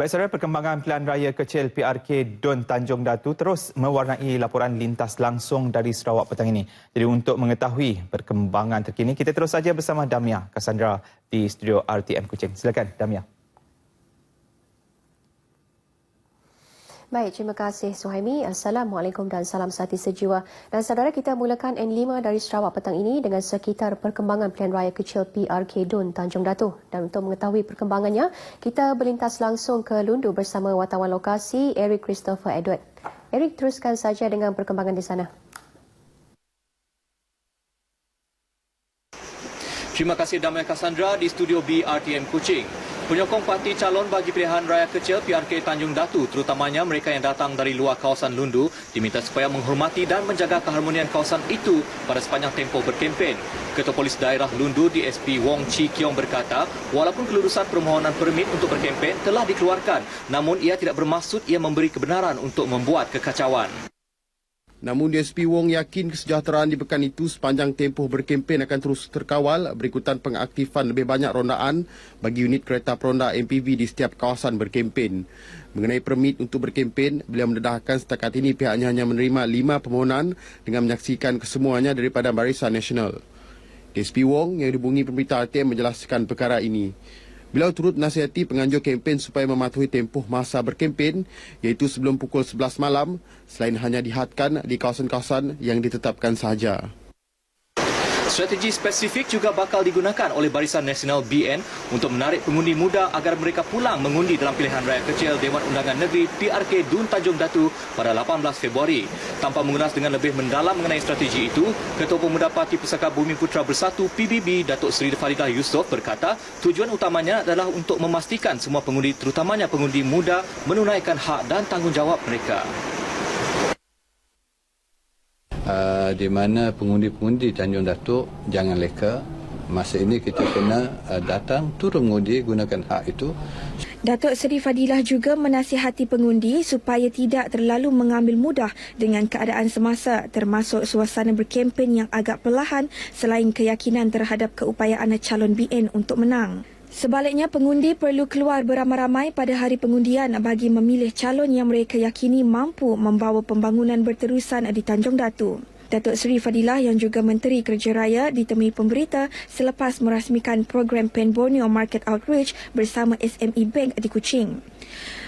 Baik saudara, perkembangan pilihan raya kecil PRK Don Tanjung Datu terus mewarnai laporan lintas langsung dari Sarawak petang ini. Jadi untuk mengetahui perkembangan terkini, kita terus saja bersama Damia Cassandra di studio RTM Kuching. Silakan Damia. Baik, terima kasih Suhaimi. Assalamualaikum dan salam sati sejiwa. Dan saudara kita mulakan N5 dari Sarawak petang ini dengan sekitar perkembangan pilihan raya kecil PRK Dun Tanjung Datu. Dan untuk mengetahui perkembangannya, kita berlintas langsung ke Lundu bersama wartawan lokasi Eric Christopher Edward. Eric, teruskan saja dengan perkembangan di sana. Terima kasih Damai Cassandra di studio BRTM Kuching. Penyokong parti calon bagi pilihan raya kecil PRK Tanjung Datu, terutamanya mereka yang datang dari luar kawasan Lundu, diminta supaya menghormati dan menjaga keharmonian kawasan itu pada sepanjang tempoh berkempen. Ketua Polis Daerah Lundu DSP Wong Chi Kiong berkata, walaupun kelulusan permohonan permit untuk berkempen telah dikeluarkan, namun ia tidak bermaksud ia memberi kebenaran untuk membuat kekacauan. Namun DSP Wong yakin kesejahteraan di pekan itu sepanjang tempoh berkempen akan terus terkawal berikutan pengaktifan lebih banyak rondaan bagi unit kereta peronda MPV di setiap kawasan berkempen. Mengenai permit untuk berkempen, beliau mendedahkan setakat ini pihaknya hanya menerima lima permohonan dengan menyaksikan kesemuanya daripada Barisan Nasional. DSP Wong yang dihubungi pemberita RTM menjelaskan perkara ini. Beliau turut nasihati penganjur kempen supaya mematuhi tempoh masa berkempen iaitu sebelum pukul 11 malam selain hanya dihadkan di kawasan-kawasan yang ditetapkan sahaja. Strategi spesifik juga bakal digunakan oleh Barisan Nasional BN untuk menarik pengundi muda agar mereka pulang mengundi dalam pilihan raya kecil Dewan Undangan Negeri PRK Dun Tanjung Datu pada 18 Februari. Tanpa mengulas dengan lebih mendalam mengenai strategi itu, Ketua Pemuda Parti Pusaka Bumi Putra Bersatu PBB Datuk Seri Faridah Yusof berkata tujuan utamanya adalah untuk memastikan semua pengundi terutamanya pengundi muda menunaikan hak dan tanggungjawab mereka. Uh, di mana pengundi-pengundi Tanjung Datuk jangan leka masa ini kita kena uh, datang turun mengundi gunakan hak itu Datuk Seri Fadilah juga menasihati pengundi supaya tidak terlalu mengambil mudah dengan keadaan semasa termasuk suasana berkempen yang agak perlahan selain keyakinan terhadap keupayaan calon BN untuk menang. Sebaliknya, pengundi perlu keluar beramai-ramai pada hari pengundian bagi memilih calon yang mereka yakini mampu membawa pembangunan berterusan di Tanjung Datu. Datuk Seri Fadilah yang juga Menteri Kerja Raya ditemui pemberita selepas merasmikan program Pen Borneo Market Outreach bersama SME Bank di Kuching.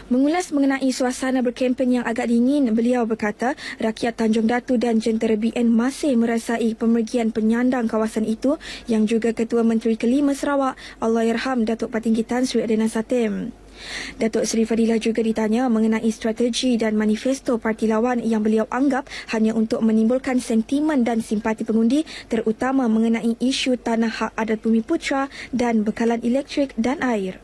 Mengulas mengenai suasana berkempen yang agak dingin, beliau berkata rakyat Tanjung Datu dan jentera BN masih merasai pemergian penyandang kawasan itu yang juga Ketua Menteri Kelima Sarawak, Allahyarham Datuk Patinggi Tan Sri Adena Satem. Datuk Seri Fadilah juga ditanya mengenai strategi dan manifesto parti lawan yang beliau anggap hanya untuk menimbulkan sentimen dan simpati pengundi terutama mengenai isu tanah hak adat bumi putra dan bekalan elektrik dan air.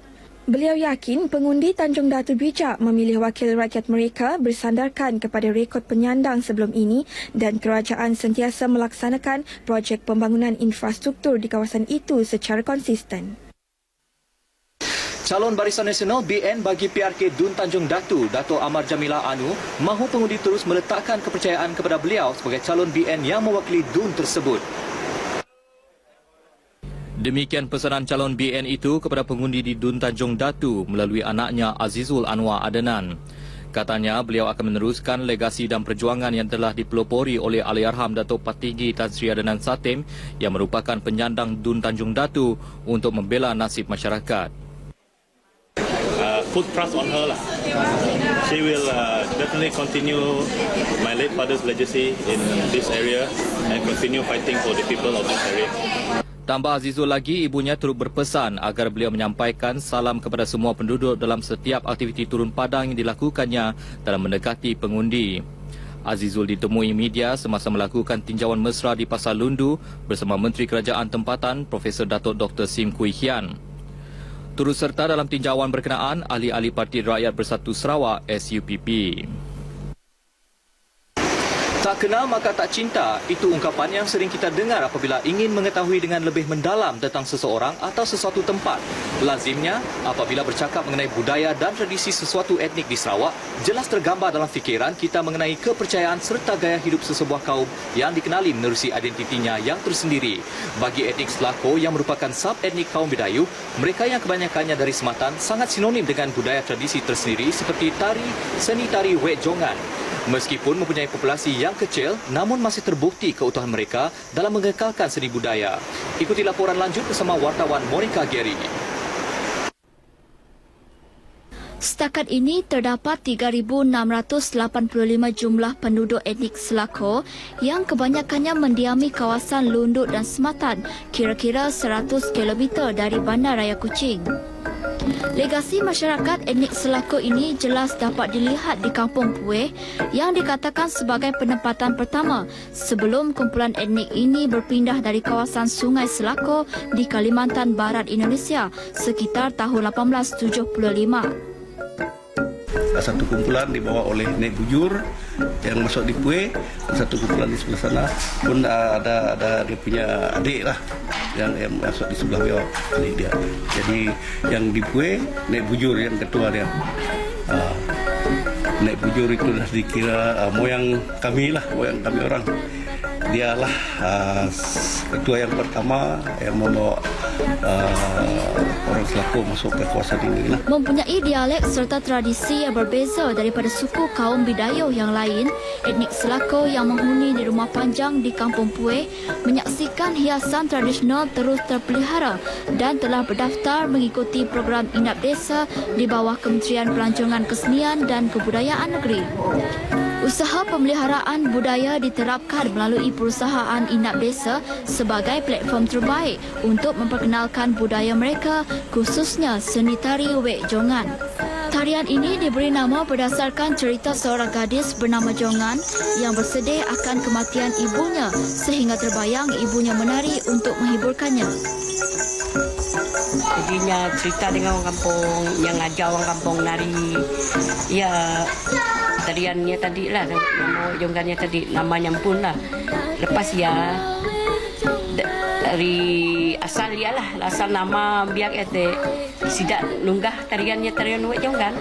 Beliau yakin pengundi Tanjung Datu bijak memilih wakil rakyat mereka bersandarkan kepada rekod penyandang sebelum ini dan kerajaan sentiasa melaksanakan projek pembangunan infrastruktur di kawasan itu secara konsisten. Calon Barisan Nasional BN bagi PRK Dun Tanjung Datu, Dato' Amar Jamilah Anu, mahu pengundi terus meletakkan kepercayaan kepada beliau sebagai calon BN yang mewakili Dun tersebut. Demikian pesanan calon BN itu kepada pengundi di Dun Tanjung Datu melalui anaknya Azizul Anwar Adenan. Katanya beliau akan meneruskan legasi dan perjuangan yang telah dipelopori oleh Aliarham Datuk Patigi Tan Sri Adenan Satem yang merupakan penyandang Dun Tanjung Datu untuk membela nasib masyarakat. Put trust on her lah. She will uh, definitely continue my late father's legacy in this area and continue fighting for the people of this area. Tambah Azizul lagi, ibunya turut berpesan agar beliau menyampaikan salam kepada semua penduduk dalam setiap aktiviti turun padang yang dilakukannya dalam mendekati pengundi. Azizul ditemui media semasa melakukan tinjauan mesra di Pasar Lundu bersama Menteri Kerajaan Tempatan Profesor Datuk Dr. Sim Kui Hian. Turut serta dalam tinjauan berkenaan ahli-ahli Parti Rakyat Bersatu Sarawak SUPP. Tak kenal maka tak cinta. Itu ungkapan yang sering kita dengar apabila ingin mengetahui dengan lebih mendalam tentang seseorang atau sesuatu tempat. Lazimnya, apabila bercakap mengenai budaya dan tradisi sesuatu etnik di Sarawak, jelas tergambar dalam fikiran kita mengenai kepercayaan serta gaya hidup sesebuah kaum yang dikenali menerusi identitinya yang tersendiri. Bagi etnik Selako yang merupakan sub-etnik kaum Bidayu, mereka yang kebanyakannya dari Sematan sangat sinonim dengan budaya tradisi tersendiri seperti tari, seni tari Wek Jongan. Meskipun mempunyai populasi yang kecil, namun masih terbukti keutuhan mereka dalam mengekalkan seni budaya. Ikuti laporan lanjut bersama wartawan Monica Gary. Setakat ini terdapat 3,685 jumlah penduduk etnik Selako yang kebanyakannya mendiami kawasan Lunduk dan Sematan, kira-kira 100 km dari Bandar Raya Kuching. Legasi masyarakat etnik Selako ini jelas dapat dilihat di Kampung Pueh yang dikatakan sebagai penempatan pertama sebelum kumpulan etnik ini berpindah dari kawasan Sungai Selako di Kalimantan Barat Indonesia sekitar tahun 1875 satu kumpulan dibawa oleh Nek Bujur yang masuk di Pue satu kumpulan di sebelah sana. Pun ada ada dia punya adik lah yang, yang masuk di sebelah bawah adik dia. Jadi yang di Pue Nek Bujur yang ketua dia. Uh, Nek Bujur itu dah dikira uh, moyang kami lah moyang kami orang dialah uh, ketua yang pertama yang membawa uh, orang Selako masuk ke kawasan ini lah. Mempunyai dialek serta tradisi yang berbeza daripada suku kaum Bidayu yang lain, etnik Selako yang menghuni di rumah panjang di Kampung Pueh menyaksikan hiasan tradisional terus terpelihara dan telah berdaftar mengikuti program Inap Desa di bawah Kementerian Pelancongan Kesenian dan Kebudayaan Negeri. Usaha pemeliharaan budaya diterapkan melalui perusahaan Inap Desa sebagai platform terbaik untuk memperkenalkan budaya mereka khususnya seni tari Wek Jongan. Tarian ini diberi nama berdasarkan cerita seorang gadis bernama Jongan yang bersedih akan kematian ibunya sehingga terbayang ibunya menari untuk menghiburkannya. Jadinya cerita dengan orang kampung yang ajar orang kampung nari. Ya, tariannya tadi lah, nama jonggannya tadi, namanya pun lah. Lepas ya, dari asal dia lah, asal nama biar kata sidak nunggah tariannya tarian wek jonggan.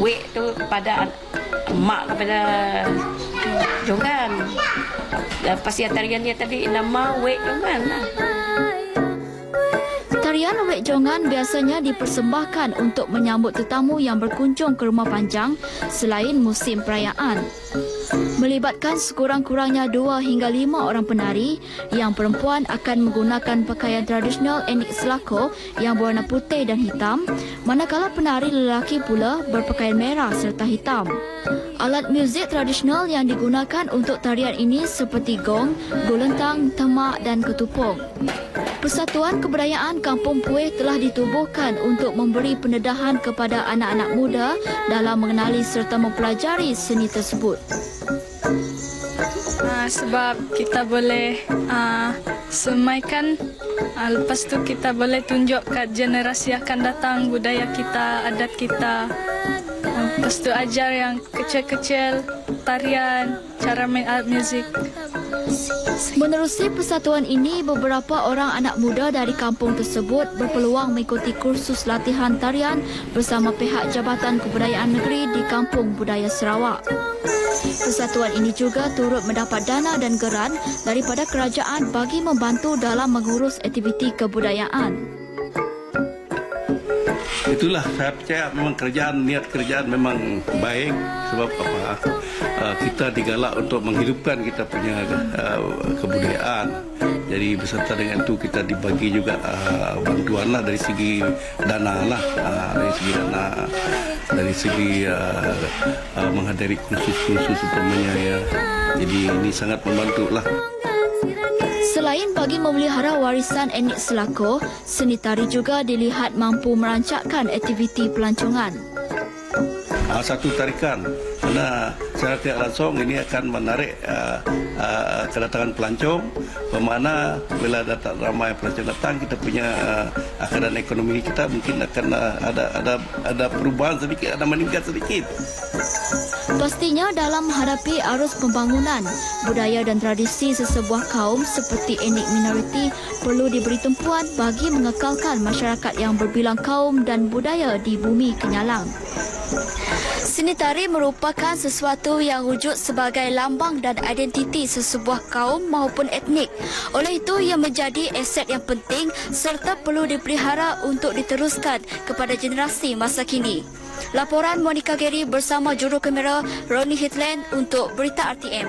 Wek tu pada mak kepada jonggan. Lepas ya tariannya tadi nama wek jonggan lah. Tarian Wek Jongan biasanya dipersembahkan untuk menyambut tetamu yang berkunjung ke rumah panjang selain musim perayaan. Melibatkan sekurang-kurangnya dua hingga lima orang penari yang perempuan akan menggunakan pakaian tradisional etnik Selako yang berwarna putih dan hitam, manakala penari lelaki pula berpakaian merah serta hitam. Alat muzik tradisional yang digunakan untuk tarian ini seperti gong, golentang, temak dan ketupung. Persatuan Kebudayaan Kampung Pueh telah ditubuhkan untuk memberi pendedahan kepada anak-anak muda dalam mengenali serta mempelajari seni tersebut. Uh, sebab kita boleh uh, semaikan uh, lepas tu kita boleh tunjuk kat generasi akan datang budaya kita, adat kita. Uh, lepas tu ajar yang kecil-kecil tarian, cara main alat muzik. Menerusi persatuan ini, beberapa orang anak muda dari kampung tersebut berpeluang mengikuti kursus latihan tarian bersama pihak Jabatan Kebudayaan Negeri di Kampung Budaya Sarawak. Persatuan ini juga turut mendapat dana dan geran daripada kerajaan bagi membantu dalam mengurus aktiviti kebudayaan. Itulah saya percaya memang kerjaan niat kerjaan memang baik sebab apa uh, kita digalak untuk menghidupkan kita punya uh, kebudayaan. Jadi beserta dengan itu kita dibagi juga uh, bantuan lah dari segi dana lah uh, dari segi dana dari segi uh, uh, menghadiri kursus-kursus umpamanya ya. Jadi ini sangat membantu lah. Selain bagi memelihara warisan etnik Selako, seni tari juga dilihat mampu merancakkan aktiviti pelancongan. Uh, satu tarikan. Kerana secara tidak langsung ini akan menarik uh, uh, kedatangan pelancong. Bermakna bila datang ramai pelancong datang kita punya uh, keadaan ekonomi kita mungkin akan uh, ada ada ada perubahan sedikit ada meningkat sedikit. Pastinya dalam menghadapi arus pembangunan, budaya dan tradisi sesebuah kaum seperti etnik minoriti perlu diberi tumpuan bagi mengekalkan masyarakat yang berbilang kaum dan budaya di bumi Kenyalang. Seni tari merupakan sesuatu yang wujud sebagai lambang dan identiti sesebuah kaum maupun etnik. Oleh itu, ia menjadi aset yang penting serta perlu dipelihara untuk diteruskan kepada generasi masa kini. Laporan Monica Gary bersama juru kamera Ronnie Hitland untuk Berita RTM.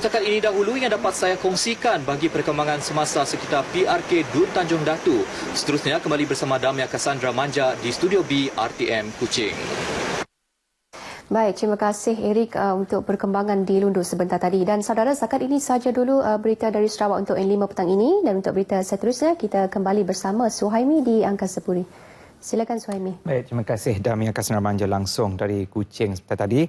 Setakat ini dahulu yang dapat saya kongsikan bagi perkembangan semasa sekitar PRK Dun Tanjung Datu. Seterusnya kembali bersama Damia Cassandra Manja di Studio B RTM Kuching. Baik, terima kasih Eric uh, untuk perkembangan di Lundu sebentar tadi. Dan saudara, setakat ini saja dulu uh, berita dari Sarawak untuk N5 petang ini. Dan untuk berita seterusnya, kita kembali bersama Suhaimi di Angkasa Puri. Silakan Suhaimi. Baik, terima kasih Damia Kasnara Manja langsung dari Kuching sebentar tadi.